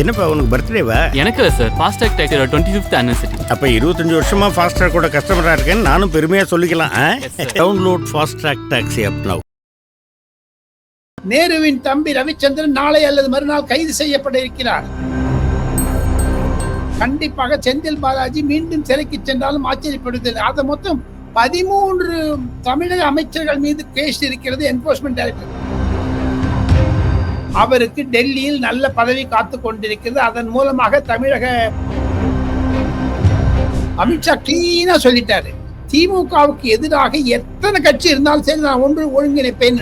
என்னப்பா உனக்கு பர்த்டேவா எனக்கு இல்லை சார் ஃபாஸ்டாக் டேக்கரோட டுவெண்ட்டி ஃபிஃப்த் அனிவர்சரி அப்ப இருபத்தஞ்சு வருஷமா ஃபாஸ்ட்ராக் கூட கஸ்டமரா இருக்கேன்னு நானும் பெருமையா சொல்லிக்கலாம். Download Fastrack taxi app now நேருவின் தம்பி ரவிச்சந்திரன் நாளை அல்லது மறுநாள் கைது செய்யப்பட இருக்கிறார். கண்டிப்பாக செந்தில் பாலாஜி மீண்டும் சிறைக்கு சென்றாலும் ஆச்சரியப்படுவதில்லை அதை மொத்தம் பதிமூன்று தமிழக அமைச்சர்கள் மீது கேஸ் இருக்கிறது என்போர்ஸ்மெண்ட் டைரக்டர் அவருக்கு டெல்லியில் நல்ல பதவி காத்து கொண்டிருக்கிறது. அதன் மூலமாக தமிழக அமித்ஷா கிளீனா சொல்லிட்டாரு. திமுகவுக்கு எதிராக எத்தனை கட்சி இருந்தாலும் சரி நான் ஒன்று ஒருங்கிணைப்பேன்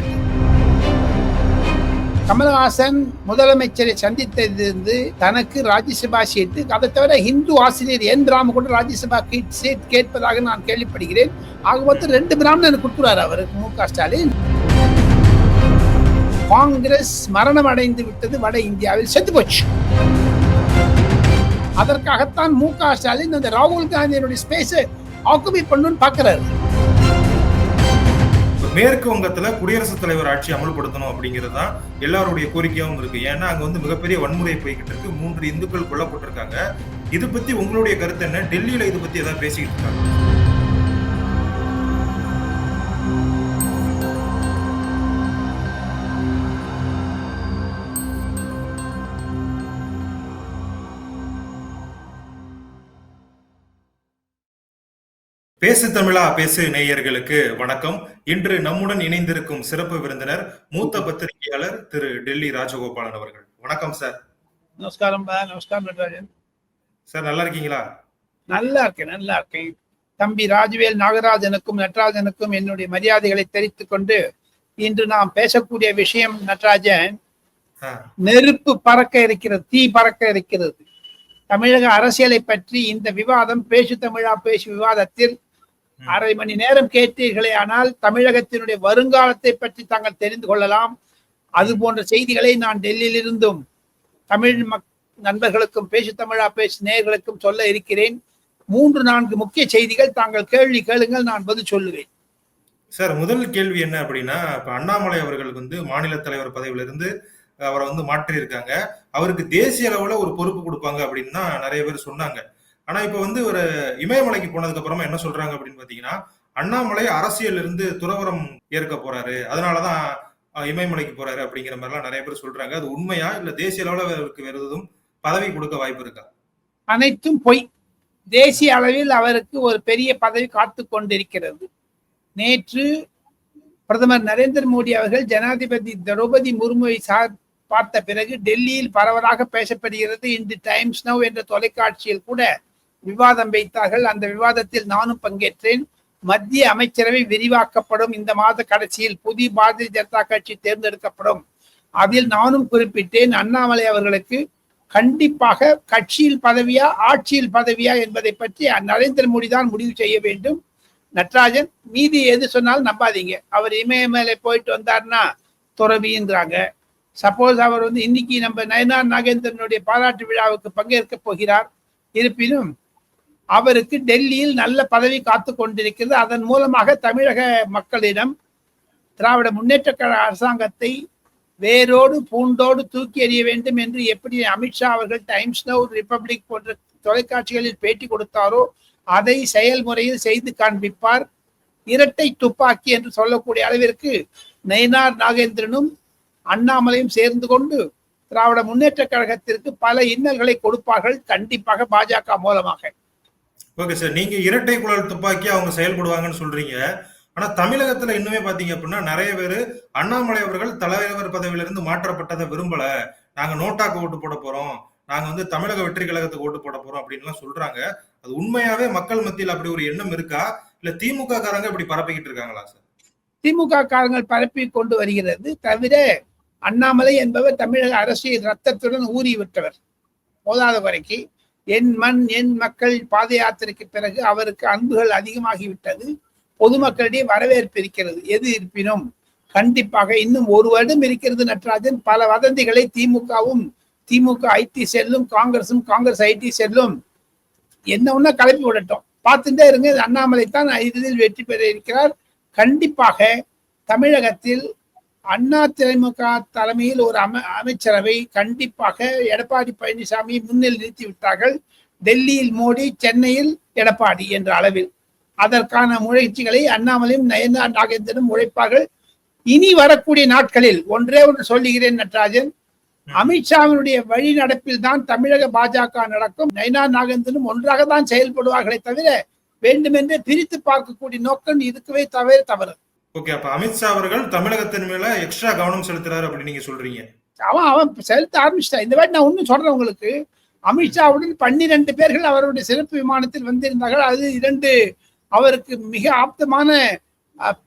கமல்ஹாசன் முதலமைச்சரை சந்தித்ததிலிருந்து தனக்கு ராஜ்யசபா சீட்டு அதை தவிர ஹிந்து ஆசிரியர் என் ராம கூட ராஜ்யசபா சீட் கேட்பதாக நான் கேள்விப்படுகிறேன். ஆக மொத்தம் ரெண்டு பிராமணன் கொடுத்துருவார் அவருக்கு மு க ஸ்டாலின். காங்கிரஸ் மரணம் அடைந்து விட்டது வட இந்தியாவில் செத்து போச்சு. அதற்காகத்தான் மு க ஸ்டாலின் அந்த ராகுல் காந்தியினுடைய ஸ்பேஸை ஆக்குபை பண்ணுன்னு பாக்குறாரு மேற்கு வங்கத்துல குடியரசுத் தலைவர் ஆட்சி அமல்படுத்தணும் அப்படிங்கிறது தான் எல்லாருடைய கோரிக்கையாகவும் இருக்கு. ஏன்னா அங்க வந்து மிகப்பெரிய வன்முறை போய்கிட்டு இருக்கு. மூன்று இந்துக்கள் கொல்லப்பட்டிருக்காங்க. இது பத்தி உங்களுடைய கருத்து என்ன? டெல்லியில இது பத்தி ஏதாவது பேசிக்கிட்டு இருக்காங்க. பேசு தமிழா பேசு நேயர்களுக்கு வணக்கம். இன்று நம்முடன் இணைந்திருக்கும் சிறப்பு விருந்தினர் மூத்த பத்திரிகையாளர் திரு டெல்லி ராஜகோபாலன் அவர்கள். வணக்கம் சார். நமஸ்காரம் நமஸ்காரம் நடராஜன். சார் நல்லா இருக்கீங்களா? நல்லா இருக்கேன் நல்லா இருக்கேன். தம்பி ராஜவேல் நாகராஜனுக்கும் நடராஜனுக்கும் என்னுடைய மரியாதைகளை தெரிவித்துக் கொண்டு இன்று நாம் பேசக்கூடிய விஷயம் நடராஜன் நெருப்பு பறக்க இருக்கிறது தீ பறக்க இருக்கிறது. தமிழக அரசியலை பற்றி இந்த விவாதம் பேசு தமிழா பேசு விவாதத்தில். அரை மணி நேரம் கேட்டீர்களே ஆனால் தமிழகத்தினுடைய வருங்காலத்தை பற்றி தாங்கள் தெரிந்து கொள்ளலாம். அது போன்ற செய்திகளை நான் டெல்லியிலிருந்தும் தமிழ் மக் நண்பர்களுக்கும் பேசு தமிழா பேசு நேயர்களுக்கும் சொல்ல இருக்கிறேன். மூன்று நான்கு முக்கிய செய்திகள் தாங்கள் கேள்வி கேளுங்கள் நான் பதில் சொல்லுவேன். சார் முதல் கேள்வி என்ன அப்படின்னா இப்ப அண்ணாமலை அவர்களுக்கு வந்து மாநில தலைவர் பதவியில இருந்து அவரை வந்து மாற்றி இருக்காங்க அவருக்கு தேசிய அளவுல ஒரு பொறுப்பு கொடுப்பாங்க அப்படின்னு நிறைய பேர் சொன்னாங்க. ஆனா இப்ப வந்து ஒரு இமயமலைக்கு போனதுக்கு அப்புறமா என்ன சொல்றாங்க அப்படின்னு பாத்தீங்கன்னா அண்ணாமலை அரசியல் இருந்து துறவரம் ஏற்க போறாரு. அதனாலதான் இமயமலைக்கு போறாரு அப்படிங்கிற மாதிரிலாம் நிறைய பேர் சொல்றாங்க. அது உண்மையா இல்ல தேசிய அளவில் அவருக்கு வேற எதுவும் பதவி கொடுக்க வாய்ப்பு இருக்கா? அனைத்தும் பொய். தேசிய அளவில் அவருக்கு ஒரு பெரிய பதவி காத்து கொண்டிருக்கிறது. நேற்று பிரதமர் நரேந்திர மோடி அவர்கள் ஜனாதிபதி திரௌபதி முர்முவை சார் பார்த்த பிறகு டெல்லியில் பரவலாக பேசப்படுகிறது இன்று டைம்ஸ் நவ் என்ற தொலைக்காட்சியில் கூட விவாதம் வைத்தார்கள். அந்த விவாதத்தில் நானும் பங்கேற்றேன். மத்திய அமைச்சரவை விரிவாக்கப்படும். இந்த மாத கடைசியில் புதிய பாரதிய ஜனதா கட்சி தேர்ந்தெடுக்கப்படும். அதில் நானும் குறிப்பிட்டேன் அண்ணாமலை அவர்களுக்கு கண்டிப்பாக கட்சியில் பதவியா ஆட்சியில் பதவியா என்பதை பற்றி நரேந்திர மோடி தான் முடிவு செய்ய வேண்டும். நட்ராஜன் மீதி எது சொன்னாலும் நம்பாதீங்க. அவர் இமயமலை போயிட்டு வந்தார்னா துறவின்றாங்க. சப்போஸ் அவர் வந்து இன்னைக்கு நம்ம நயனார் நாகேந்திரனுடைய பாராட்டு விழாவுக்கு பங்கேற்க போகிறார். இருப்பினும் அவருக்கு டெல்லியில் நல்ல பதவி காத்து கொண்டிருக்கிறது. அதன் மூலமாக தமிழக மக்களிடம் திராவிட முன்னேற்ற கழக அரசாங்கத்தை வேரோடு பூண்டோடு தூக்கி எறிய வேண்டும் என்று எப்படி அமித்ஷா அவர்கள் டைம்ஸ் நவ் ரிப்பப்ளிக் போன்ற தொலைக்காட்சிகளில் பேட்டி கொடுத்தாரோ அதை செயல்முறையில் செய்து காண்பிப்பார். இரட்டை துப்பாக்கி என்று சொல்லக்கூடிய அளவிற்கு நயினார் நாகேந்திரனும் அண்ணாமலையும் சேர்ந்து கொண்டு திராவிட முன்னேற்ற கழகத்திற்கு பல இன்னல்களை கொடுப்பார்கள். கண்டிப்பாக பாஜக மூலமாக. ஓகே சார் நீங்க இரட்டை குழல் துப்பாக்கி அவங்க செயல்படுவாங்கன்னு சொல்றீங்க. ஆனா தமிழகத்துல இன்னுமே பாத்தீங்க அப்படின்னா நிறைய பேரு அண்ணாமலை அவர்கள் தலைவர் பதவியிலிருந்து மாற்றப்பட்டதை விரும்பல. நாங்க நோட்டாக்கு ஓட்டு போட போறோம். நாங்க வந்து தமிழக வெற்றி கழகத்துக்கு ஓட்டு போட போறோம் அப்படின்லாம் சொல்றாங்க. அது உண்மையாவே மக்கள் மத்தியில் அப்படி ஒரு எண்ணம் இருக்கா? இல்ல திமுக காரங்க இப்படி பரப்பிக்கிட்டு இருக்காங்களா சார்? திமுக காரங்கள் பரப்பி கொண்டு வருகிறது. தவிர அண்ணாமலை என்பவர் தமிழக அரசியல் ரத்தத்துடன் ஊறி விட்டவர் போதாத வரைக்கு என் மண் என் மக்கள் பாத யாத்திரைக்கு பிறகு அவருக்கு அன்புகள் அதிகமாகிவிட்டது. பொதுமக்களிடையே வரவேற்பு இருக்கிறது. எது இருப்பினும் கண்டிப்பாக இன்னும் ஒரு வருடம் இருக்கிறது நட்ராஜன். பல வதந்திகளை திமுகவும் திமுக ஐடி செல்லும் காங்கிரஸும் காங்கிரஸ் ஐடி செல்லும். என்ன ஒண்ணா கிளப்பி விடட்டும். பார்த்துட்டே இருங்க. அண்ணாமலை தான் இறுதியில் வெற்றி பெற இருக்கிறார். கண்டிப்பாக தமிழகத்தில் அண்ணா திமுக தலைமையில் ஒரு அம அமைச்சரவை கண்டிப்பாக எடப்பாடி பழனிசாமி முன்னில் நிறுத்தி விட்டார்கள். டெல்லியில் மோடி சென்னையில் எடப்பாடி என்ற அளவில். அதற்கான முயற்சிகளை அண்ணாமலையும் நயனா நாகேந்திரனும் உழைப்பார்கள். இனி வரக்கூடிய நாட்களில் ஒன்றே ஒன்று சொல்லுகிறேன் நட்ராஜன். அமித்ஷாவினுடைய வழி நடப்பில் தான் தமிழக பாஜக நடக்கும். நயனா நாகேந்திரனும் ஒன்றாக தான் செயல்படுவார்களே தவிர வேண்டுமென்றே பிரித்து பார்க்கக்கூடிய நோக்கம் இருக்கவே தவிர தவறு. ஓகே அப்ப அமித்ஷா அவர்கள் தமிழகத்தின் மேல எக்ஸ்ட்ரா கவனம் செலுத்துறாரு அப்படின்னு நீங்க சொல்றீங்க. அவன் அவன் செலுத்த ஆரம்பிச்சிட்டான் இந்த வாட்டி நான் ஒன்றும் சொல்றேன் உங்களுக்கு. அமித்ஷாவுடன் பன்னிரண்டு பேர்கள் அவருடைய சிறப்பு விமானத்தில் வந்திருந்தார்கள். அது இரண்டு அவருக்கு மிக ஆப்தமான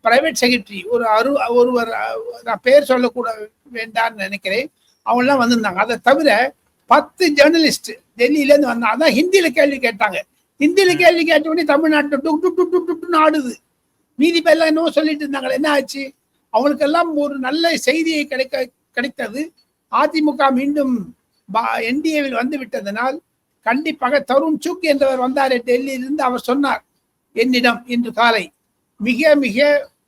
பிரைவேட் செக்ரட்டரி ஒரு அரு ஒருவர் நான் பேர் சொல்லக்கூட வேண்டாம்னு நினைக்கிறேன். அவங்கெல்லாம் வந்திருந்தாங்க. அதை தவிர பத்து ஜேர்னலிஸ்ட் டெல்லியில இருந்து வந்தாங்க அதான் ஹிந்தியில கேள்வி கேட்டாங்க. ஹிந்தியில கேள்வி கேட்ட உடனே தமிழ்நாட்டில் டுக் டுக் டுக் டுக் டுக்னு ஆடுது. மீதி பேர்லாம் என்னவோ சொல்லிட்டு இருந்தாங்களே என்ன ஆச்சு? அவங்களுக்கெல்லாம் ஒரு நல்ல செய்தியை கிடைக்க கிடைத்தது. அதிமுக மீண்டும் என்டிஏவில் வந்து விட்டதனால் கண்டிப்பாக தருண் சுக் என்றவர் வந்தார் டெல்லியிலிருந்து அவர் சொன்னார் என்னிடம் இன்று காலை மிக மிக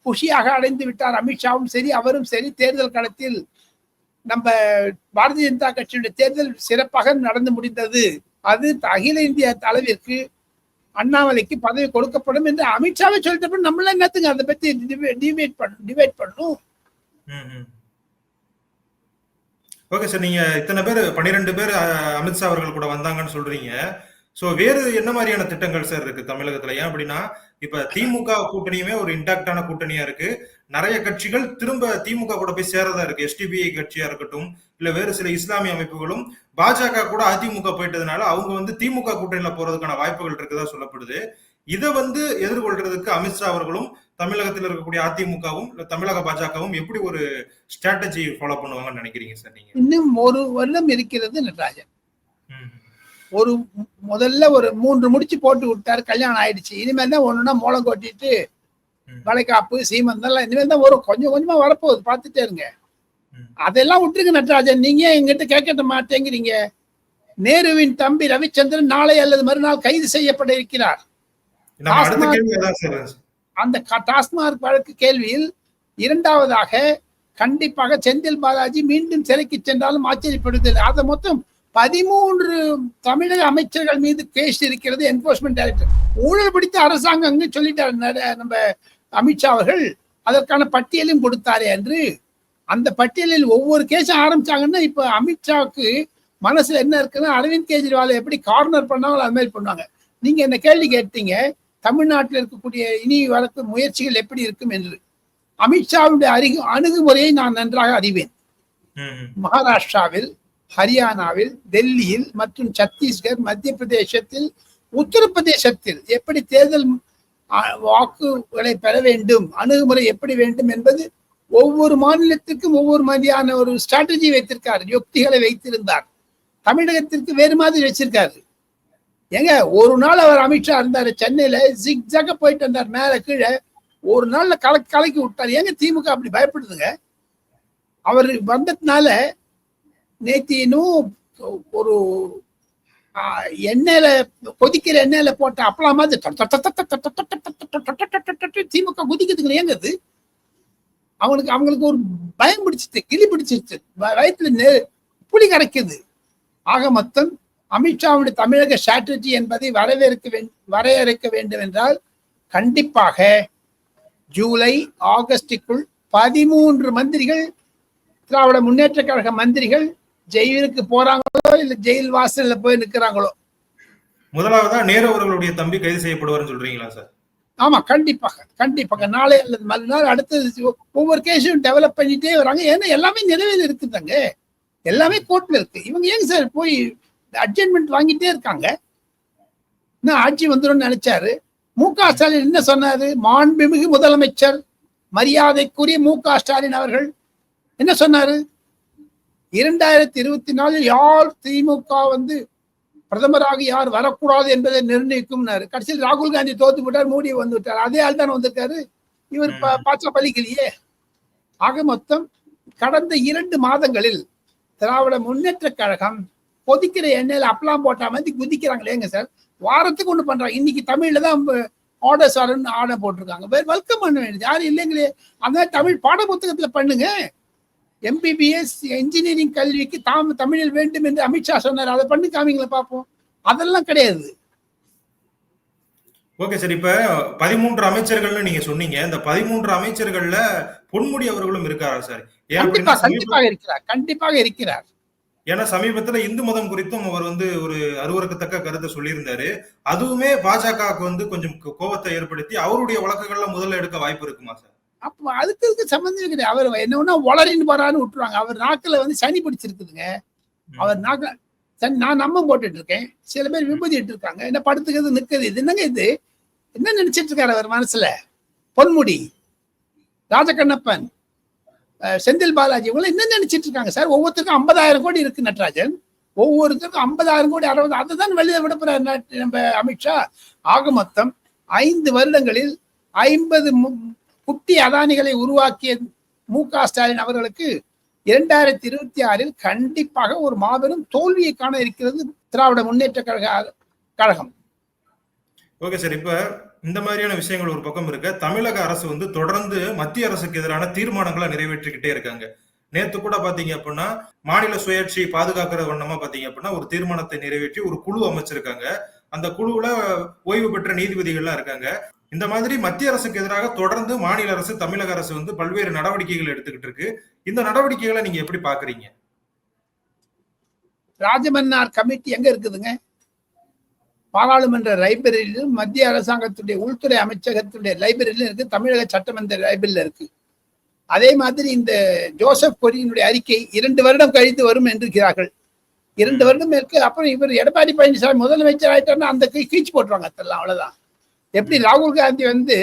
குஷியாக அடைந்து விட்டார் அமித்ஷாவும் சரி அவரும் சரி. தேர்தல் களத்தில் நம்ம பாரதிய ஜனதா கட்சியுடைய தேர்தல் சிறப்பாக நடந்து முடிந்தது. அது அகில இந்திய அளவிற்கு அண்ணாமலைக்கு பதவி கொடுக்கப்படும் என்று அமித்ஷாவே சொல்லிட்டப்ப நம்மள என்னத்துங்க அதை பத்தி டிபேட் பண்ணும் டிபேட் பண்ணும் ஓகே சார் நீங்க இத்தனை பேர் பன்னிரெண்டு பேர் அமித்ஷா அவர்கள் கூட வந்தாங்கன்னு சொல்றீங்க. சோ வேறு என்ன மாதிரியான திட்டங்கள் சார் இருக்கு தமிழகத்துல? ஏன் அப்படின்னா இப்ப திமுக கூட்டணியுமே ஒரு இன்டாக்டான கூட்டணியா இருக்கு. நிறைய கட்சிகள் திரும்ப திமுக கூட போய் சேரதா இருக்கு எஸ்டிபிஐ கட்சியா இருக்கட்டும் இல்ல வேறு சில இஸ்லாமிய அமைப்புகளும் பாஜக கூட அதிமுக போயிட்டதுனால அவங்க வந்து திமுக கூட்டணியில போறதுக்கான வாய்ப்புகள் இருக்குதா சொல்லப்படுது இதை வந்து எதிர்கொள்றதுக்கு அமித்ஷா அவர்களும் தமிழகத்தில் இருக்கக்கூடிய அதிமுகவும் இல்ல தமிழக பாஜகவும் எப்படி ஒரு ஸ்ட்ராட்டஜி ஃபாலோ பண்ணுவாங்கன்னு நினைக்கிறீங்க சார் நீங்க இன்னும் ஒரு வருடம் இருக்கிறது நடராஜன். ஒரு முதல்ல ஒரு மூன்று முடிச்சு போட்டு விட்டாரு கல்யாணம் ஆயிடுச்சு இனிமேல் தான் ஒண்ணுன்னா மூலம் கொட்டிட்டு. வளைகாப்பு சீமந்தெல்லாம் இனிமேல் தான் வரும். கொஞ்சம் கொஞ்சமா வரப்போகுது. பார்த்துட்டே இருங்க. அதெல்லாம் விட்டுருங்க நட்ராஜன். நீங்க எங்கிட்ட கேட்க மாட்டேங்கிறீங்க? நேருவின் தம்பி ரவிச்சந்திரன் நாளை அல்லது மறுநாள் கைது செய்யப்பட இருக்கிறார். அந்த க- டாஸ்மாக் வழக்கு கேள்வியில் இரண்டாவதாக கண்டிப்பாக செந்தில் பாலாஜி மீண்டும் சிறைக்கு சென்றாலும் ஆச்சரியப்படுவதில்லை. அதை மொத்தம் பதிமூன்று தமிழக அமைச்சர்கள் மீது கேஸ் இருக்கிறது என்போர்ஸ்மெண்ட் டைரக்டர் ஊழல் பிடித்த அரசாங்கம்னு சொல்லிட்டார் நம்ம அமித்ஷா அவர்கள் அதற்கான பட்டியலும் கொடுத்தாரே என்று. அந்த பட்டியலில் ஒவ்வொரு கேஸும் ஆரம்பிச்சாங்கன்னா இப்ப அமித்ஷாவுக்கு மனசுல என்ன இருக்குன்னா அரவிந்த் கெஜ்ரிவாலை எப்படி கார்னர் பண்ணாங்களோ அது மாதிரி பண்ணுவாங்க. நீங்க என்ன கேள்வி கேட்டீங்க தமிழ்நாட்டில் இருக்கக்கூடிய இனி வரக்கூடிய முயற்சிகள் எப்படி இருக்கும் என்று. அமித்ஷாவுடைய அறிகு அணுகுமுறையை நான் நன்றாக அறிவேன். மகாராஷ்டிராவில் ஹரியானாவில் டெல்லியில் மற்றும் சத்தீஸ்கர் மத்திய பிரதேசத்தில் உத்தரப்பிரதேசத்தில் எப்படி தேர்தல் வாக்குகளை பெற வேண்டும் அணுகுமுறை எப்படி வேண்டும் என்பது ஒவ்வொரு மாநிலத்திற்கும் ஒவ்வொரு மாதிரியான ஒரு ஸ்ட்ராட்டஜி வைத்திருக்கார் யுக்திகளை வைத்திருந்தார். தமிழகத்திற்கு வேறு மாதிரி வச்சிருக்காரு. ஏங்க ஒரு நாள் அவர் அமித்ஷா இருந்தாரு சென்னையில ஜிக்ஜாக போயிட்டு வந்தார் மேல கீழே. ஒரு நாள்ல கலக்கி கலக்கி விட்டார். ஏங்க திமுக அப்படி பயப்படுதுங்க? அவர் வந்ததுனால நேத்தினும் ஒரு எண்ணெயில கொதிக்கிற எண்ணெயில போட்ட அப்பளம் மாதிரி திமுக குதிக்கிறதுக்கு ஏங்குது அவங்களுக்கு அவங்களுக்கு ஒரு பயம் பிடிச்சிட்டு கிளி பிடிச்சிருச்சு வயிற்றுல நெ புலி கரைக்குது ஆக மொத்தம் அமித்ஷாவுடைய தமிழக ஸ்ட்ராட்டஜி என்பதை வரவேற்க வரையறுக்க வேண்டும் என்றால் கண்டிப்பாக ஜூலை ஆகஸ்டுக்குள் பதிமூன்று மந்திரிகள் திராவிட முன்னேற்ற கழக மந்திரிகள் ஜெயிலுக்கு போறாங்க இல்ல ஜெயில் வாசல்ல போய் நிக்கிறாங்களோ? முதலாவதா நேரு அவர்களுடைய தம்பி கைது செய்யப்படுவார்னு சொல்றீங்களா சார்? ஆமா கண்டிப்பாக கண்டிப்பாக. நாளை அல்லது மறுநாள் அடுத்தது ஒவ்வொரு கேஸையும் டெவலப் பண்ணிட்டே வராங்க. ஏன்னா எல்லாமே நிறைவேறி இருக்குதாங்க. எல்லாமே கோர்ட்ல இருக்கு. இவங்க ஏங்க சார் போய் அட்ஜென்மெண்ட் வாங்கிட்டே இருக்காங்க? இன்னும் ஆட்சி வந்துடும் நினைச்சாரு? மு க ஸ்டாலின் என்ன சொன்னாரு? மாண்புமிகு முதலமைச்சர் மரியாதைக்குரிய மு க ஸ்டாலின் அவர்கள் என்ன சொன்னாரு? இரண்டாயிரத்தி இருபத்தி நாலில் யார் திமுக வந்து பிரதமராக யார் வரக்கூடாது என்பதை நிர்ணயிக்கும்னாரு. கடைசியில் ராகுல் காந்தி தோத்து விட்டார் மோடி வந்து விட்டார். அதே ஆள் தானே வந்திருக்காரு. இவர் பாச்சா பலிக்கலையே ஆக மொத்தம் கடந்த இரண்டு மாதங்களில் திராவிட முன்னேற்ற கழகம் கொதிக்கிற எண்ணெயில அப்பலாம் போட்டா மாதிரி குதிக்கிறாங்களேங்க சார்? வாரத்துக்கு ஒண்ணு பண்றாங்க இன்னைக்கு தமிழ்ல தான் ஆர்டர்ஸ் ஆர்டர்னு ஆர்டர் போட்டிருக்காங்க. வெல்கம் பண்ண வேண்டியது. யாரும் இல்லைங்களே. அந்த தமிழ் பாட புத்தகத்துல பண்ணுங்க. எம்பிபிஎஸ் இன்ஜினியரிங் கல்விக்கு தாம் தமிழில் வேண்டும் என்று அமித்ஷா சொன்னார். அதை பண்ணி காமிங்களா பார்ப்போம். அதெல்லாம் கிடையாது. ஓகே சார் இப்ப பதிமூன்று அமைச்சர்கள்னு நீங்க சொன்னீங்க. இந்த பதிமூன்று அமைச்சர்கள்ல பொன்முடி அவர்களும் இருக்காரா சார்? கண்டிப்பா கண்டிப்பாக இருக்கிறார். கண்டிப்பாக இருக்கிறார். ஏன்னா சமீபத்துல இந்து மதம் குறித்தும் அவர் வந்து ஒரு அருவருக்கத்தக்க கருத்தை சொல்லியிருந்தாரு. அதுவுமே பாஜகவுக்கு வந்து கொஞ்சம் கோபத்தை ஏற்படுத்தி அவருடைய வழக்குகள்ல முதல்ல எடுக்க வாய்ப்பு இருக்குமா சார்? அப்ப அதுக்கு இதுக்கு சம்பந்தம் கிடையாது. அவர் என்ன ஒண்ணா உளறின்னு போறான்னு விட்டுருவாங்க. அவர் நாக்குல வந்து சனி பிடிச்சிருக்குதுங்க. அவர் நாக்க சனி நான் நம்ம போட்டுட்டு இருக்கேன் சில பேர் விபூதி இட்டு இருக்காங்க என்ன படுத்துக்கிறது நிக்குது இது என்னங்க இது? என்ன நினைச்சிட்டு இருக்காரு அவர் மனசுல? பொன்முடி ராஜகண்ணப்பன் செந்தில் பாலாஜி இவங்க என்ன நினைச்சிட்டு இருக்காங்க சார் ஒவ்வொருத்தருக்கும் ஐம்பதாயிரம் கோடி இருக்கு நட்ராஜன். ஒவ்வொருத்தருக்கும் ஐம்பதாயிரம் கோடி அறுபது அதை தான் வெளியே விட போறாரு நட்- நம்ம அமித்ஷா. ஆக மொத்தம் ஐந்து வருடங்களில் ஐம்பது குட்டி அதானிகளை உருவாக்கிய மு க ஸ்டாலின் அவர்களுக்கு இரண்டாயிரத்தி இருபத்தி ஆறில் கண்டிப்பாக ஒரு மாபெரும் தோல்வியை காண இருக்கிறது திராவிட முன்னேற்ற கழக கழகம். ஓகே சார் இப்ப இந்த மாதிரியான விஷயங்கள் ஒரு பக்கம் இருக்க. தமிழக அரசு வந்து தொடர்ந்து மத்திய அரசுக்கு எதிரான தீர்மானங்களை நிறைவேற்றிக்கிட்டே இருக்காங்க. நேத்து கூட பாத்தீங்க அப்படின்னா மாநில சுயாட்சி பாதுகாக்கிற வண்ணமா பாத்தீங்க அப்படின்னா ஒரு தீர்மானத்தை நிறைவேற்றி ஒரு குழு அமைச்சிருக்காங்க. அந்த குழுவுல ஓய்வு பெற்ற நீதிபதிகள்லாம் இருக்காங்க. இந்த மாதிரி மத்திய அரசுக்கு எதிராக தொடர்ந்து மாநில அரசு தமிழக அரசு வந்து பல்வேறு நடவடிக்கைகள் எடுத்துக்கிட்டு இருக்கு. இந்த நடவடிக்கைகளை நீங்க எப்படி பாக்குறீங்க ராஜமன்னார் கமிட்டி எங்க இருக்குதுங்க? பாராளுமன்ற லைப்ரரியிலும் மத்திய அரசாங்கத்துடைய உள்துறை அமைச்சகத்துடைய லைப்ரரியிலும் இருக்கு தமிழக சட்டமன்ற லைப்ரரியில இருக்கு. அதே மாதிரி இந்த ஜோசப் கொரியினுடைய அறிக்கை இரண்டு வருடம் கழித்து வரும் என்றிருக்கிறார்கள். இரண்டு வருடம் இருக்கு அப்புறம் இவர் எடப்பாடி பழனிசாமி முதலமைச்சர் ஆயிட்டாருன்னா அந்த கீச்சு போட்டுருவாங்க அதெல்லாம் அவ்வளவுதான். எப்படி ராகுல் காந்தி வந்து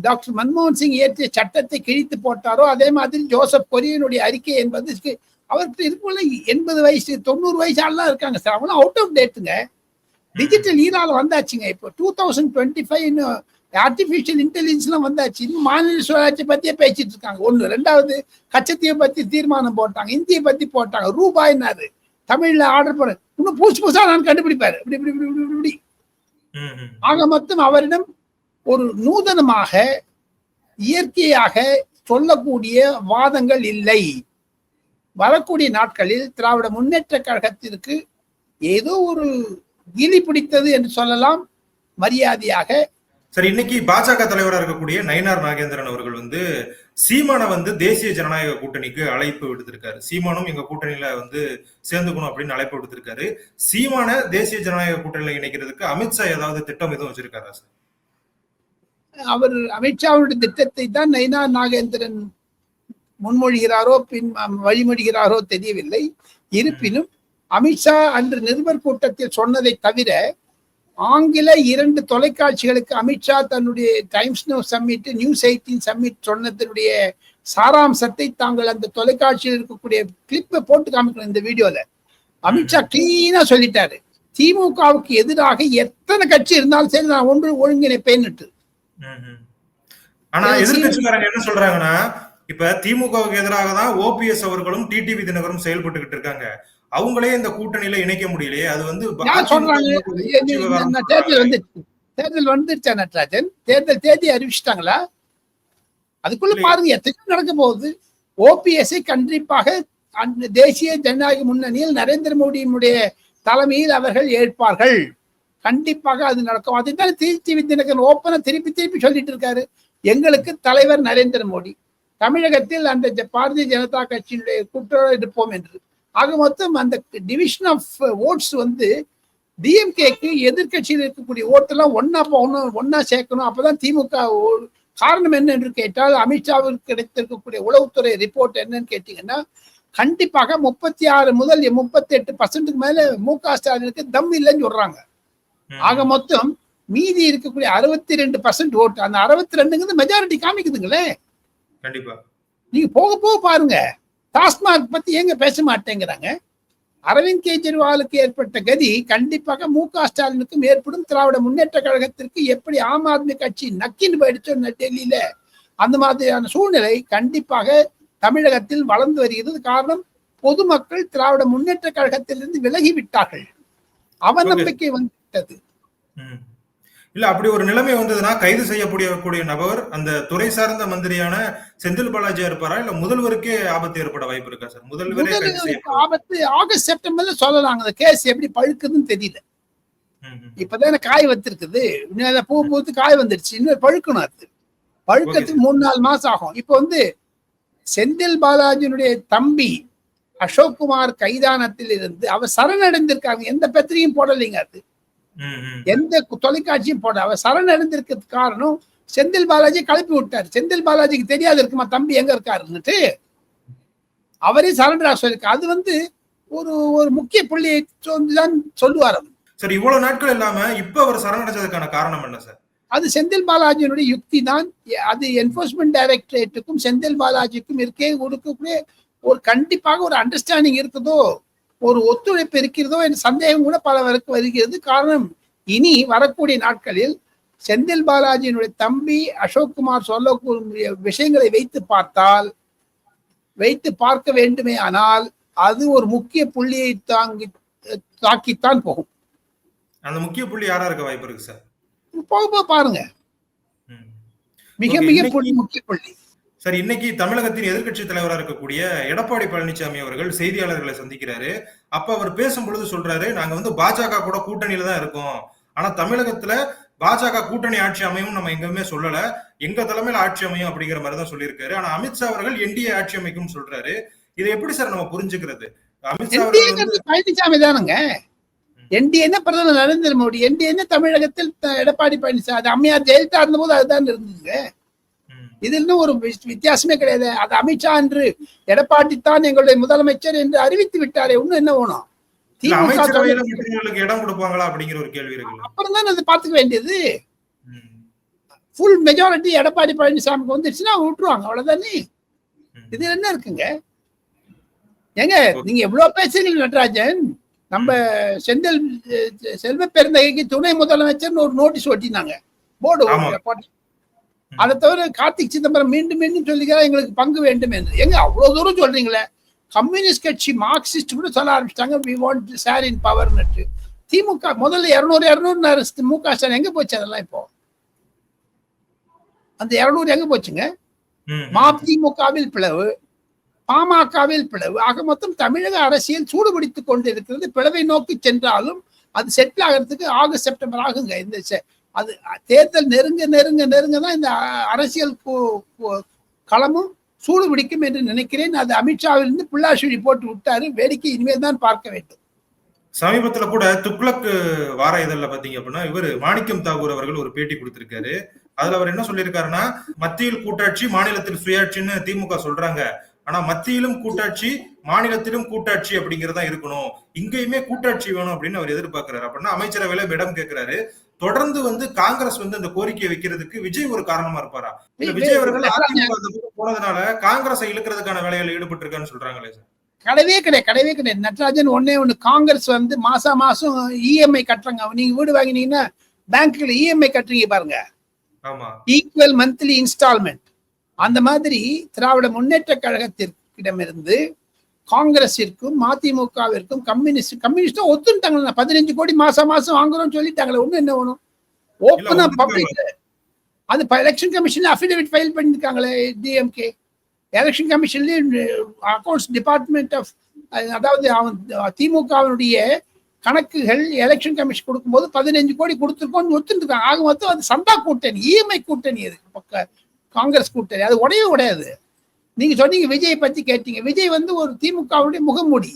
டாக்டர் மன்மோகன் சிங் இயற்றிய சட்டத்தை கிழித்து போட்டாரோ அதே மாதிரி ஜோசப் கொரியனுடைய அறிக்கை என்பது அவர்கிட்ட அவருக்கு இருக்குள்ள எண்பது வயசு தொண்ணூறு வயசு ஆள்லாம் இருக்காங்க சார். அவங்களாம் அவுட் ஆஃப் டேட்டுங்க டிஜிட்டல் ஈரால வந்தாச்சுங்க. இப்போ two thousand twenty five artificial இன்டெலிஜென்ஸ்லாம் வந்தாச்சு. இன்னும் மாநில சுயாட்சி பத்தியே பேசிட்டு இருக்காங்க. ஒன்று ரெண்டாவது கச்சத்தீவை பத்தி தீர்மானம் போட்டாங்க. இந்தியை பத்தி போட்டாங்க. ரூபாய்னாரு. தமிழ்ல ஆர்டர் பண்ண இன்னும் புதுசு புதுசாக நான் கண்டுபிடிப்பாரு. இப்படி இப்படி இப்படி இப்படி இப்படி. ஆக மொத்தம் அவரிடம் ஒரு நூதனமாக இயற்கையாக சொல்லக்கூடிய வாதங்கள் இல்லை. வரக்கூடிய நாட்களில் திராவிட முன்னேற்ற கழகத்திற்கு ஏதோ ஒரு கிலி பிடித்தது என்று சொல்லலாம். மரியாதையாக சரி இன்னைக்கு பாஜக தலைவரா இருக்கக்கூடிய நயினார் நாகேந்திரன் அவர்கள் வந்து சீமானை வந்து தேசிய ஜனநாயக கூட்டணிக்கு அழைப்பு விடுத்திருக்காரு. சீமானும் எங்க கூட்டணியில வந்து சேர்ந்துக்கணும் அப்படின்னு அழைப்பு விடுத்திருக்காரு. சீமான தேசிய ஜனநாயக கூட்டணியில இணைக்கிறதுக்கு அமித்ஷா ஏதாவது திட்டம் எதுவும் வச்சிருக்காரா சார்? அவர் அமித்ஷாவுடைய திட்டத்தை தான் நைனா நாகேந்திரன் முன்மொழிகிறாரோ பின் வழிமொழிகிறாரோ தெரியவில்லை. இருப்பினும் அமித்ஷா அன்று நிருபர் கூட்டத்தில் சொன்னதை தவிர ஆங்கில இரண்டு தொலைக்காட்சிகளுக்கு அமித்ஷா தன்னுடைய times new submit news eighteen submit சொன்னதனுடைய சாராம்சத்தை தாங்கள் அந்த தொலைக்காட்சியில் இருக்கக்கூடிய கிளிப்பை போட்டு காமிக்கணும் இந்த வீடியோல. அமித்ஷா கிளீனா சொல்லிட்டாரு. திமுகவுக்கு எதிராக எத்தனை கட்சி இருந்தாலும் சரி நான் ஒன்று ஒருங்கிணைப்பேன்னுட்டு. ஆனா எதிர்கட்சிக்காரங்க என்ன சொல்றாங்கன்னா இப்ப திமுகவுக்கு எதிராக தான் ஓபிஎஸ் அவர்களும் டிடிவி தினகரும் செயல்பட்டுக்கிட்டு இருக்காங்க. அவங்களே இந்த கூட்டணியில இணைக்க முடியலையே. அது வந்து தேர்தல் வந்து தேர்தல் வந்துருச்சா நட்ராஜன்? தேர்தல் தேதி அறிவிச்சிட்டாங்களா? அதுக்குள்ள. பாருங்க எத்தனையோ நடக்க போகுது. ஓபிஎஸ்ஐ கண்டிப்பாக தேசிய ஜனநாயக முன்னணியில் நரேந்திர மோடியினுடைய தலைமையில் அவர்கள் ஏற்பார்கள். கண்டிப்பாக அது நடக்கும். அதைத்தான் திருச்சி தினகரன் ஓப்பனா திருப்பி திருப்பி சொல்லிட்டு இருக்காரு. எங்களுக்கு தலைவர் நரேந்திர மோடி. தமிழகத்தில் அந்த பாரதிய ஜனதா கட்சியினுடைய கூட்டோடு இருப்போம் என்று. ஆக மொத்தம் அந்த டிவிஷன் ஆஃப் ஓட்ஸ் வந்து டிஎம்கேக்கு எதிர்க்கட்சியில் இருக்கக்கூடிய ஓட்டெல்லாம் ஒன்னா போகணும் ஒன்னா சேர்க்கணும். அப்பதான் திமுக காரணம் என்ன என்று கேட்டால் அமித்ஷாவிற்கு கிடைத்திருக்கக்கூடிய உளவுத்துறை ரிப்போர்ட் என்னன்னு கேட்டீங்கன்னா கண்டிப்பாக முப்பத்தி ஆறு முதல் முப்பத்தி எட்டு பர்சன்ட்டுக்கு மேல மு க ஸ்டாலினுக்கு தம் இல்லைன்னு சொல்றாங்க. ஆக மொத்தம் மீதி இருக்கக்கூடிய அறுபத்தி ரெண்டு பர்சன்ட் ஓட்டு அந்த அறுபத்தி ரெண்டுங்கிறது மெஜாரிட்டி காமிக்குதுங்களே. கண்டிப்பா. நீங்க போக போக பாருங்க. டாஸ்மாக் பத்தி ஏங்க பேச மாட்டேங்கிறாங்க? அரவிந்த் கெஜ்ரிவாலுக்கு ஏற்பட்ட கதி கண்டிப்பாக மு க ஸ்டாலினுக்கும் ஏற்படும். திராவிட முன்னேற்ற கழகத்திற்கு எப்படி ஆம் ஆத்மி கட்சி நக்கின்னு போயிடுச்சோ டெல்லியில அந்த மாதிரியான சூழ்நிலை கண்டிப்பாக தமிழகத்தில் வளர்ந்து வருகிறது. காரணம் பொதுமக்கள் திராவிட முன்னேற்ற கழகத்திலிருந்து விலகி விட்டார்கள். அவநம்பிக்கை வந்துவிட்டது. இல்ல அப்படி ஒரு நிலைமை வந்ததுன்னா கைது செய்யக்கூடிய கூடிய நபர் அந்த துறை சார்ந்த மந்திரியான செந்தில் பாலாஜியா இருப்பாரா? இல்ல முதல்வருக்கே ஆபத்து ஏற்பட வாய்ப்பு இருக்கா சார்? முதல்வரே ஆபத்து ஆகஸ்ட் செப்டம்பர்ல சொல்லலாம் அந்த கேஸ் எப்படி பழுக்குதுன்னு தெரியல. இப்பதானே காய் இன்னும் அதை பூ பூத்து காய் வந்துருச்சு. இன்னும் பழுக்கணும் அது. பழுக்கத்துக்கு மூணு நாலு மாசம் ஆகும். இப்போ வந்து செந்தில் பாலாஜியினுடைய தம்பி அசோக்குமார் கைதானத்தில் இருந்து அவர் சரணடைந்திருக்காங்க. எந்த பத்திரிகையும் போடலைங்க அது. எந்த தொலைக்காட்சியும் போட அவர் சரணடைந்திருக்கிறதுக்கு காரணம் செந்தில் பாலாஜி கிளப்பி விட்டார். செந்தில் பாலாஜிக்கு தெரியாது இருக்குமா தம்பி எங்க இருக்காருன்னுட்டு அவரே சரண்டரா சொல்லியிருக்காரு அது வந்து ஒரு ஒரு முக்கிய புள்ளியை தான் சொல்லுவார் அவர். சார் இவ்வளவு நாட்கள் இல்லாம இப்ப அவர் சரணடைஞ்சதுக்கான காரணம் என்ன சார்? அது செந்தில் பாலாஜியினுடைய யுக்தி தான் அது என்போர்ஸ்மெண்ட் டைரக்டரேட்டுக்கும் செந்தில் பாலாஜிக்கும் இருக்கே கொடுக்கக்கூடிய ஒரு கண்டிப்பாக ஒரு அண்டர்ஸ்டாண்டிங் இருக்குதோ? ஒரு ஒத்துழைப்பு இருக்கிறதோ என்ற சந்தேகம் கூட பலவருக்கு வருகிறது. காரணம் இனி வரக்கூடிய நாட்களில் செந்தில் பாலாஜியினுடைய தம்பி அசோக்குமார் சொல்லக்கூடிய விஷயங்களை வைத்து பார்த்தால் வைத்து பார்க்க வேண்டுமே ஆனால் அது ஒரு முக்கிய புள்ளியை தாங்கி தாக்கித்தான் போகும். அந்த முக்கிய புள்ளி யாரா இருக்க வாய்ப்பு இருக்கு சார்? போக போக பாருங்க. மிக மிக புள்ளி முக்கிய புள்ளி. சார் இன்னைக்கு தமிழகத்தின் எதிர்க்கட்சி தலைவரா இருக்கக்கூடிய எடப்பாடி பழனிசாமி அவர்கள் செய்தியாளர்களை சந்திக்கிறாரு. அப்ப அவர் பேசும் பொழுது சொல்றாரு நாங்க வந்து பாஜக கூட கூட்டணியில தான் இருக்கோம். ஆனா தமிழகத்துல பாஜக கூட்டணி ஆட்சி அமையும் நம்ம எங்குமே சொல்லல. எங்க தலைமையில ஆட்சி அமையும்? அப்படிங்கிற மாதிரி தான் சொல்லியிருக்காரு. ஆனா அமித்ஷா அவர்கள் என்டிஏ ஆட்சி அமைக்கும் சொல்றாரு. இதை எப்படி சார் நம்ம புரிஞ்சுக்கிறது? அமித்ஷா என்டிஏ பழனிசாமி தானுங்க. என்டிஏன்னா பிரதமர் நரேந்திர மோடி? என்டிஏன்னா தமிழகத்தில் எடப்பாடி பழனிசாமி அது அம்மையார் ஜெயலலிதா இருந்தபோது அதுதான் இருந்ததுங்க. இது இன்னும் ஒரு வித்தியாசமே கிடையாது. அது அமித்ஷா என்று எடப்பாடி தான் எங்களுடைய முதலமைச்சர் என்று அறிவித்து விட்டாரே இன்னும் என்ன வேணும்? இடம் கொடுப்பாங்களா அப்படிங்கிற ஒரு கேள்வி இருக்குல்ல அப்புறம் தான் அதை பார்த்துக்க வேண்டியது. ஃபுல் மெஜாரிட்டி எடப்பாடி பழனிசாமிக்கு வந்துருச்சுன்னா விட்டுருவாங்க அவ்வளவுதானே ம். இது என்ன இருக்குங்க? ஏங்க நீங்க எவ்வளவு பேசுறீங்க நடராஜன்? நம்ம செந்தில் செல்வ பெருந்தகைக்கு துணை முதலமைச்சர்னு ஒரு நோட்டீஸ் ஒட்டினாங்க. போர்டு அதை தவிர கார்த்திக் சிதம்பரம் மீண்டும் மீண்டும் சொல்லிக்கிறார் எங்களுக்கு பங்கு வேண்டும் என்று. எங்க அவ்வளவு தூரம் சொல்றீங்களே? கம்யூனிஸ்ட் கட்சி மார்க்சிஸ்ட் கூட சொல்ல ஆரம்பிச்சிட்டாங்க வி வாண்ட் ஷேர் இன் பவர்னுட்டு திமுக முதல்ல இருநூறு இருநூறு மு க ஸ்டாலின். எங்க போச்சு அதெல்லாம் இப்போ? அந்த இருநூறு எங்க போச்சுங்க. மதிமுகவில் பிளவு பாமகவில் பிளவு. ஆக மொத்தம் தமிழக அரசியல் சூடுபிடித்துக் கொண்டிருக்கிறது. பிளவை நோக்கி சென்றாலும் அது செட்டில் ஆகிறதுக்கு ஆகஸ்ட் செப்டம்பர் ஆகுங்க. இந்த அது தேர்தல் நெருங்க நெருங்க நெருங்க தான் இந்த அரசியல் களமும் சூடு பிடிக்கும் என்று நினைக்கிறேன். அது அமித்ஷாவிலிருந்து பிள்ளாசுழி போட்டு விட்டாரு. வேடிக்கை இனிமேல் தான் பார்க்க வேண்டும். சமீபத்துல கூட துக்ளக் வார இதழ்ல பாத்தீங்க அப்படின்னா இவர் மாணிக்கம் தாகூர் அவர்கள் ஒரு பேட்டி கொடுத்திருக்காரு. அதுல அவர் என்ன சொல்லியிருக்காருன்னா மத்தியில் கூட்டாட்சி மாநிலத்தில் சுயாட்சின்னு திமுக சொல்றாங்க. ஆனா மத்தியிலும் கூட்டாட்சி மாநிலத்திலும் கூட்டாட்சி அப்படிங்கறதா இருக்கணும். இங்கேயுமே கூட்டாட்சி வேணும் அப்படின்னு அவர் எதிர்பார்க்கிறாரு. அப்படின்னா அமைச்சரவையில இடம் கேட்கிறாரு. தொடர்ந்து வந்து காங்கிரஸ் வந்து அந்த கோரிக்கையை வைக்கிறதுக்கு விஜய் ஒரு காரணமா இருப்பாரா? இல்ல விஜய் அவர்கள் அதிமுக போனதுனால காங்கிரஸை இழுக்கிறதுக்கான வேலைகள் ஈடுபட்டு இருக்கான்னு சொல்றாங்களே சார். கிடையவே கிடையாது கிடையவே கிடையாது. நட்ராஜன் ஒன்னே ஒண்ணு காங்கிரஸ் வந்து மாசா மாசம் இஎம்ஐ கட்டுறாங்க. நீங்க வீடு வாங்கினீங்கன்னா பேங்க்ல இஎம்ஐ கட்டுறீங்க பாருங்க. ஆமா. ஈக்குவல் மந்த்லி இன்ஸ்டால்மெண்ட் அந்த மாதிரி திராவிட முன்னேற்ற கழகத்திற்கிடமிருந்து காங்கிரஸிற்கும் மதிமுகவிற்கும் கம்யூனிஸ்ட் கம்யூனிஸ்டும் ஒத்துட்டாங்க பதினஞ்சு கோடி மாசம் மாசம் வாங்குறோம்னு சொல்லிட்டாங்களே ஒண்ணு என்ன வேணும்? ஓப்பனா பப்ளிக் அது எலெக்ஷன் கமிஷன்ல அஃபிடவிட் ஃபைல் பண்ணிருக்காங்களே டிஎம்கே எலெக்ஷன் கமிஷன்லயும் அக்கௌண்ட்ஸ் டிபார்ட்மெண்ட் ஆஃப் அதாவது அவன் திமுகவினுடைய கணக்குகள் எலெக்ஷன் கமிஷன் கொடுக்கும்போது பதினஞ்சு கோடி கொடுத்துருக்கோம்னு ஒத்துருக்காங்க. ஆக மொத்தம் அது சந்தா கூட்டணி இஎம்ஐ கூட்டணி அது காங்கிரஸ் கூட்டணி. அது உடையவே உடையாது. நீங்க சொன்னீங்க விஜய் பத்தி கேட்டீங்க. விஜய் வந்து ஒரு திமுகவுடைய முகமூடி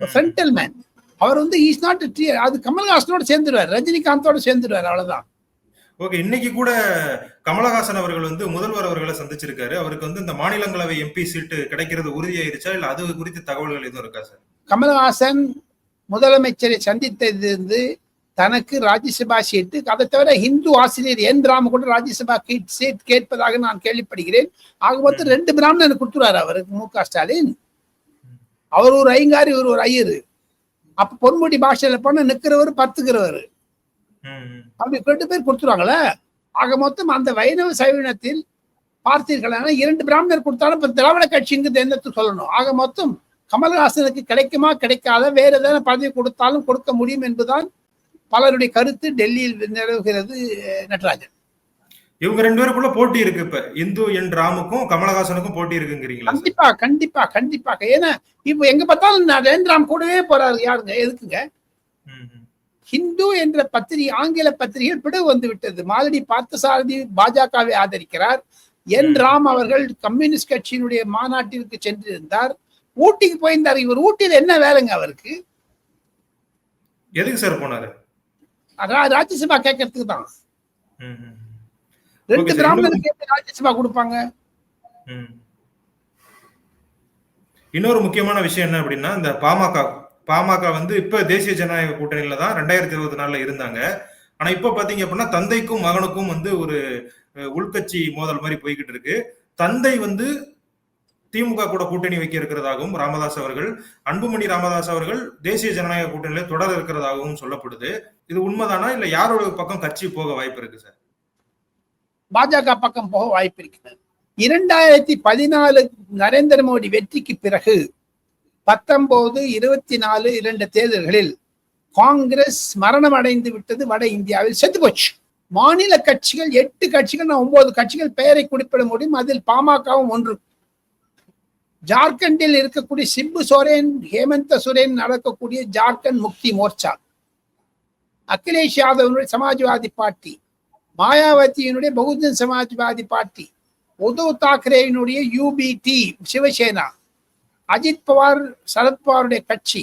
ஃப்ரண்டல் மேன் அவர் வந்து இஸ் நாட் அது கமல்ஹாசனோட சேர்ந்துருவார் ரஜினிகாந்தோட சேர்ந்துருவார் அவ்வளவுதான். ஓகே இன்னைக்கு கூட கமலஹாசன் அவர்கள் வந்து முதல்வர் அவர்களை சந்திச்சிருக்காரு. அவருக்கு வந்து இந்த மாநிலங்களவை எம்பி சீட்டு கிடைக்கிறது உறுதியாயிருச்சா இல்ல அது குறித்து தகவல்கள் எதுவும் இருக்கா சார்? கமல்ஹாசன் முதலமைச்சரை சந்தித்ததிலிருந்து தனக்கு ராஜ்யசபா சீட்டு அதை தவிர இந்து ஆசிரியர் என் பிராம கூட ராஜ்யசபா சீட் கேட்பதாக நான் கேள்விப்படுகிறேன். ஆக மொத்தம் ரெண்டு பிராமணன் கொடுத்துறாரு அவருக்கு மு. க. ஸ்டாலின். அவர் ஒரு ஐங்காரி இவர் ஒரு ஐயரு. அப்ப பொன்முடி பாஷையில போனா நிக்கிறவர் பத்துக்கிறவர் அப்படி ரெண்டு பேர் கொடுத்துருவாங்களே. ஆக மொத்தம் அந்த வைணவ சைவினத்தில் பார்த்தீர்களான இரண்டு பிராமணர் கொடுத்தாலும் இப்ப திராவிட கட்சிங்கிறது என்னத்து சொல்லணும். ஆக மொத்தம் கமல்ஹாசனுக்கு கிடைக்குமா கிடைக்காத வேற ஏதாவது பதவி கொடுத்தாலும் கொடுக்க முடியும் என்பதுதான் பலருடைய கருத்து டெல்லியில் நிலவுகிறது நடராஜன். இவங்க ரெண்டு பேருக்குள்ள போட்டி இருக்கு இப்ப. இந்து என் ராமுக்கும் கமலஹாசனுக்கும் போட்டி இருக்குங்கிறீங்களா? கண்டிப்பா கண்டிப்பா கண்டிப்பாக ஏன்னா இப்ப எங்க பார்த்தாலும் நரேந்திராம் கூடவே போறாரு. யாருங்க? எதுக்குங்க. ஹிந்து என்ற பத்திரிகை ஆங்கில பத்திரிகை பிடவு வந்து விட்டது. மாலடி பார்த்தசாரதி பாஜகவை ஆதரிக்கிறார். என். ராம் அவர்கள் கம்யூனிஸ்ட் கட்சியினுடைய மாநாட்டிற்கு சென்றிருந்தார். ஊட்டிக்கு போயிருந்தார். இவர் ஊட்டியில் என்ன வேலைங்க அவருக்கு? எதுக்கு சார் போனாரு? அதான் ராஜ்யசபா கேட்கறதுக்கு தான் ரெண்டு. பிராமணருக்கு எப்படி ராஜ்யசபா கொடுப்பாங்க. இன்னொரு முக்கியமான விஷயம் என்ன அப்படின்னா இந்த பாமக பாமக வந்து இப்ப தேசிய ஜனநாயக கூட்டணியில தான் ரெண்டாயிரத்தி இருபத்தி நாலுல இருந்தாங்க ஆனா இப்ப பாத்தீங்க அப்படின்னா தந்தைக்கும் மகனுக்கும் வந்து ஒரு உள்கட்சி மோதல் மாதிரி போய்கிட்டு இருக்கு தந்தை வந்து திமுக கூட கூட்டணி வைக்க இருக்கிறதாகவும் ராமதாஸ் அவர்கள் அன்புமணி ராமதாஸ் அவர்கள் தேசிய ஜனநாயக கூட்டணியில தொடர இருக்கிறதாகவும் சொல்லப்படுது. இது உண்மைதானா? இல்ல யாரோட பக்கம் கட்சி போக வாய்ப்பு இருக்கு சார்? பாஜக பக்கம் போக வாய்ப்பு இருக்கிறது இரண்டாயிரத்தி பதினாலு நரேந்திர மோடி வெற்றிக்கு பிறகு பத்தொன்பது இருபத்தி நாலு இரண்டு தேர்தல்களில் காங்கிரஸ் மரணம் அடைந்து விட்டது வட இந்தியாவில் செத்து போச்சு. மாநில கட்சிகள் எட்டு கட்சிகள் நான் ஒன்பது கட்சிகள் பெயரை குறிப்பிட முடியும். அதில் பாமகவும் ஒன்று. ஜார்க்கண்டில் இருக்கக்கூடிய சிப்பு சோரேன் ஹேமந்த சோரேன் நடக்கக்கூடிய ஜார்க்கண்ட் முக்தி மோர்ச்சா. அகிலேஷ் யாதவனுடைய சமாஜ்வாதி பார்ட்டி மாயாவதியினுடைய பகுஜன் சமாஜ்வாதி பார்ட்டி உத்தவ் தாக்கரேயினுடைய யூபிடி சிவசேனா அஜித் பவார் சரத்பவாருடைய கட்சி.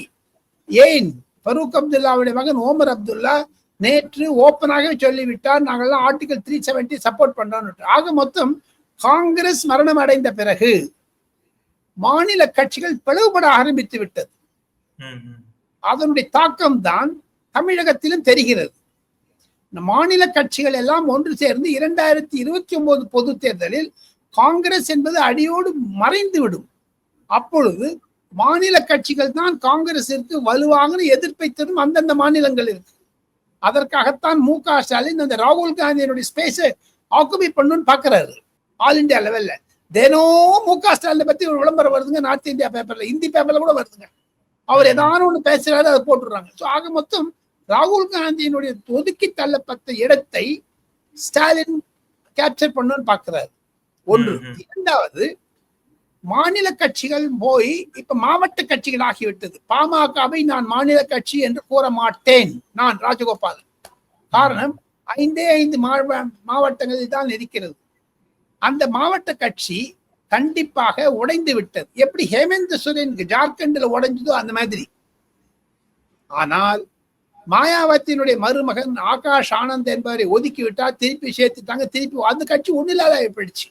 ஏன்? ஃபரூக் அப்துல்லாவுடைய மகன் ஓமர் அப்துல்லா நேற்று ஓப்பனாக சொல்லிவிட்டார் நாங்கள்லாம் ஆர்டிகல் த்ரீ செவன்டி சப்போர்ட் பண்றோம் ஆக மொத்தம் காங்கிரஸ் மரணம் அடைந்த பிறகு மாநில கட்சிகள் பிளவுபட ஆரம்பித்து விட்டது. அதனுடைய தாக்கம் தான் தமிழகத்திலும் தெரிகிறது. இந்த மாநில கட்சிகள் எல்லாம் ஒன்று சேர்ந்து இரண்டாயிரத்தி இருபத்தி ஒன்பது பொது தேர்தலில் காங்கிரஸ் என்பது அடியோடு மறைந்து விடும். அப்பொழுது மாநில கட்சிகள் தான் காங்கிரசிற்கு வலுவாக எதிர்ப்பை தரும் அந்தந்த மாநிலங்கள் இருக்கு அதற்காகத்தான் மு க ஸ்டாலின் அந்த ராகுல் காந்தியினுடைய ஸ்பேஸை ஆக்குபை பண்ணணும்னு பாக்குறாரு ஆல் இந்தியா லெவல்ல தினம் மு க ஸ்டாலினை பத்தி ஒரு விளம்பரம் வருதுங்க நார்த் இந்தியா பேப்பர்ல ஹிந்தி பேப்பர்ல கூட வருதுங்க. அவர் ஏதாவது ஒண்ணு பேசுறாரு அதை போட்டுடுறாங்க. ஸோ ஆக மொத்தம் ராகுல் காந்தியினுடைய ஒதுக்கி தள்ளப்பட்ட இடத்தை ஸ்டாலின் கேப்சர் பண்ணணும்னு பார்க்கிறாரு ஒன்று. இரண்டாவது மாநில கட்சிகள் போய் இப்ப மாவட்ட கட்சிகள் ஆகிவிட்டது. பாமகவை நான் மாநில கட்சி என்று கூற மாட்டேன் நான் ராஜகோபால். காரணம் ஐந்தே ஐந்து மாவ- மாவட்டங்களில் தான் இருக்கிறது. அந்த மாவட்ட கட்சி கண்டிப்பாக உடைந்து விட்டது. எப்படி? ஹேமந்த் சோரன் ஜார்க்கண்ட்ல உடைஞ்சதோ அந்த மாதிரி. ஆனால் மாயாவத்தினுடைய மருமகன் ஆகாஷ் ஆனந்த் என்பவரை ஒதுக்கி விட்டா திருப்பி சேர்த்துட்டாங்க. திருப்பி அந்த கட்சி ஒன்னில்லாத போயிடுச்சு.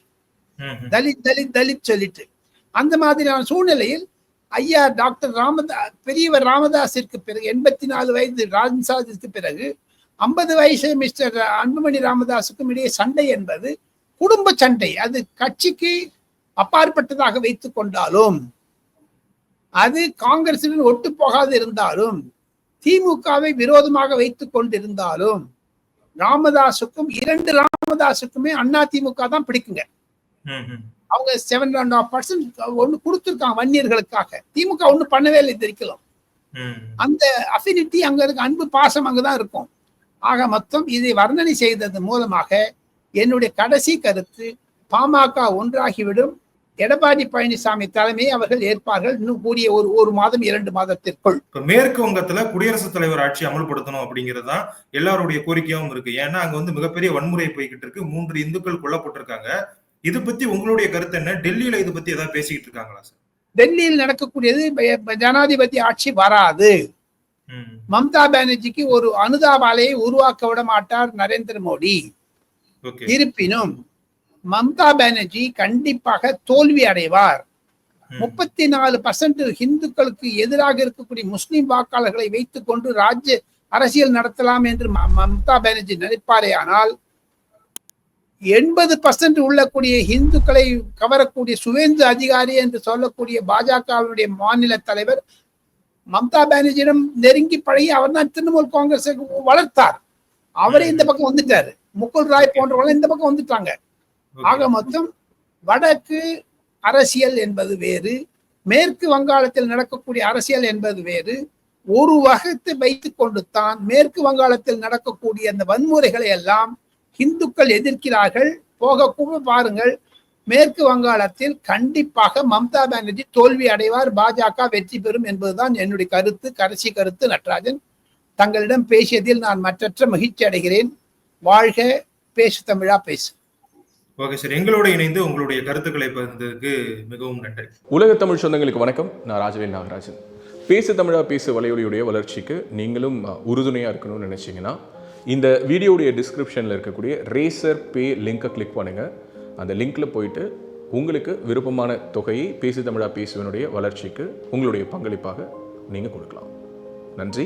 ம், ம். தலித் தலித் தலித் சொல்லிட்டு. அந்த மாதிரியான சூழ்நிலையில் ஐயா டாக்டர் ராமதா பெரியவர் ராமதாஸிற்கு பிறகு எண்பத்தி நாலு வயது ராஜன்சாதிற்கு பிறகு ஐம்பது வயசு மிஸ்டர் அன்புமணி ராமதாஸுக்கும் இடையே சண்டை என்பது குடும்ப சண்டை. அது கட்சிக்கு அப்பாற்பட்டதாக வைத்துக் கொண்டாலும் அது காங்கிரசுடன் ஒட்டு போகாது இருந்தாலும் திமுகவை விரோதமாக வைத்துக் கொண்டிருந்தாலும் ராமதாஸுக்கும் இரண்டு ராமதாஸுக்குமே அண்ணா திமுக தான் பிடிக்குங்க. அவங்க செவன் அண்ட் ஹாஃப் பர்சன்ட் ஒன்று கொடுத்துருக்காங்க வன்னியர்களுக்காக. திமுக ஒன்றும் பண்ணவே இல்லை இது வரைக்கும். ம். அந்த அஃபினிட்டி அங்க இருக்கு அன்பு பாசம் அங்கதான் இருக்கும். ஆக மொத்தம் இதை வர்ணனை செய்தது மூலமாக என்னுடைய கடைசி கருத்து பாமக ஒன்றாகிவிடும். எடப்பாடி பழனிசாமி தலைமையை அவர்கள் ஏற்பார்கள். இன்னும் கூடிய ஒரு ஒரு மாதம் இரண்டு மாதத்திற்குள். மேற்கு வங்கத்துல குடியரசுத் தலைவர் ஆட்சி அமல்படுத்தணும் அப்படிங்கிறது எல்லாருடைய கோரிக்கையாவும் இருக்கு. ஏன்னா அங்க வந்து மிகப்பெரிய வன்முறை போய்கிட்டு இருக்கு. மூன்று இந்துக்கள் கொல்லப்பட்டிருக்காங்க. இது பத்தி உங்களுடைய கருத்து என்ன? டெல்லியில இது பத்தி ஏதாவது பேசிக்கிட்டு இருக்காங்களா சார்? டெல்லியில் நடக்கக்கூடியது ஜனாதிபதி ஆட்சி வராது. மம்தா பானர்ஜிக்கு ஒரு அனுதாபாலையை உருவாக்க விட மாட்டார் நரேந்திர மோடி. இருப்பினும் மம்தா பானர்ஜி கண்டிப்பாக தோல்வி அடைவார். முப்பத்தி நாலு பர்சன்ட் இந்துக்களுக்கு எதிராக இருக்கக்கூடிய முஸ்லிம் வாக்காளர்களை வைத்துக் கொண்டு ராஜ்ய அரசியல் நடத்தலாம் என்று மம்தா பானர்ஜி நினைப்பாரே ஆனால் எண்பது பர்சன்ட் உள்ளக்கூடிய இந்துக்களை கவரக்கூடிய சுவேந்து அதிகாரி என்று சொல்லக்கூடிய பாஜகவினுடைய மாநில தலைவர் மம்தா பானர்ஜியிடம் நெருங்கி பழகி அவர் தான் திரிணாமுல் காங்கிரஸை வளர்த்தார். அவரே இந்த பக்கம் வந்துட்டாரு. முகுல் ராய் போன்றவர்கள் இந்த பக்கம் வந்துட்டாங்க. ஆக மொத்தம் வடக்கு அரசியல் என்பது வேறு மேற்கு வங்காளத்தில் நடக்கக்கூடிய அரசியல் என்பது வேறு. ஒரு வகத்தை வைத்துக் கொண்டு தான் மேற்கு வங்காளத்தில் நடக்கக்கூடிய அந்த வன்முறைகளை எல்லாம் இந்துக்கள் எதிர்க்கிறார்கள். போக பாருங்கள். மேற்கு வங்காளத்தில் கண்டிப்பாக மம்தா பானர்ஜி தோல்வி அடைவார். பாஜக வெற்றி பெறும் என்பதுதான் என்னுடைய கருத்து கடைசி கருத்து. நடராஜன் தங்களிடம் பேசியதில் நான் மற்றற்ற மகிழ்ச்சி அடைகிறேன். வாழ்க பேசு தமிழா பேசு. Okay sir. எங்களோட இணைந்து உங்களுடைய கருத்துக்களை பகிர்ந்ததுக்கு மிகவும் நன்றி. உலக தமிழ் சொந்தங்களுக்கு வணக்கம். நான் ராஜவேல் நாகராஜன். பேசு தமிழா பேசு வலையொலியுடைய வளர்ச்சிக்கு நீங்களும் உறுதுணையாக இருக்கணும்னு நினச்சிங்கன்னா இந்த வீடியோடைய டிஸ்கிரிப்ஷனில் இருக்கக்கூடிய ரேசர் பே லிங்கை கிளிக் பண்ணுங்கள் அந்த லிங்க்கில் போயிட்டு உங்களுக்கு விருப்பமான தொகையை பேசு தமிழா பேசுவனுடைய வளர்ச்சிக்கு உங்களுடைய பங்களிப்பாக நீங்கள் கொடுக்கலாம். நன்றி.